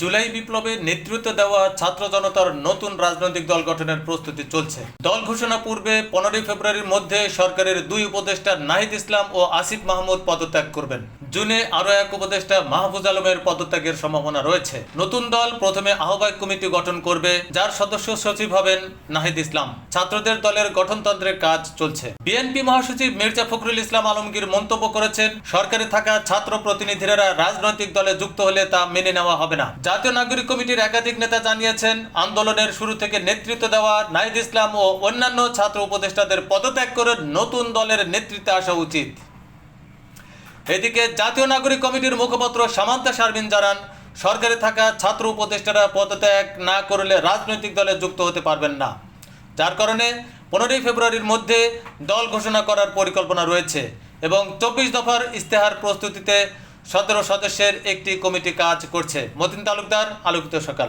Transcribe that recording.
জুলাই বিপ্লবে নেতৃত্ব দেওয়া ছাত্র জনতার নতুন রাজনৈতিক দল গঠনের প্রস্তুতি চলছে। দল ঘোষণা পূর্বে পনেরোই ফেব্রুয়ারির মধ্যে সরকারের দুই উপদেষ্টা নাহিদ ইসলাম ও আসিফ মাহমুদ পদত্যাগ করবেন। জুনে আরও এক উপদেষ্টা মাহফুজ আলমের পদত্যাগের সম্ভাবনা রয়েছে। নতুন দল প্রথমে আহ্বায়ক কমিটি গঠন করবে, যার সদস্য সচিব হবেন নাহিদ ইসলাম। ছাত্রদের দলের গঠনতন্ত্রের কাজ চলছে। বিএনপি মহাসচিব মির্জা ফখরুল ইসলাম আলমগীর মন্তব্য করেছেন, সরকারে থাকা ছাত্র প্রতিনিধিরা রাজনৈতিক দলে যুক্ত হলে তা মেনে নেওয়া হবে না। জাতীয় নাগরিক কমিটির একাধিক নেতা জানিয়েছেন, আন্দোলনের শুরু থেকে নেতৃত্ব দেওয়া নাহিদ ইসলাম ও অন্যান্য ছাত্র উপদেষ্টাদের পদত্যাগ করে নতুন দলের নেতৃত্বে আসা উচিত। এদিকে জাতীয় নাগরিক কমিটির মুখপাত্র সামান্তা শারমিন জানান, সরকারে থাকা ছাত্র উপদেষ্টারা পদত্যাগ না করলে রাজনৈতিক দলে যুক্ত হতে পারবেন না। যার কারণে পনেরোই ফেব্রুয়ারির মধ্যে দল ঘোষণা করার পরিকল্পনা রয়েছে এবং চব্বিশ দফার ইস্তেহার প্রস্তুতিতে সতেরো সদস্যের একটি কমিটি কাজ করছে। মতিন তালুকদার আলোকিত সকাল।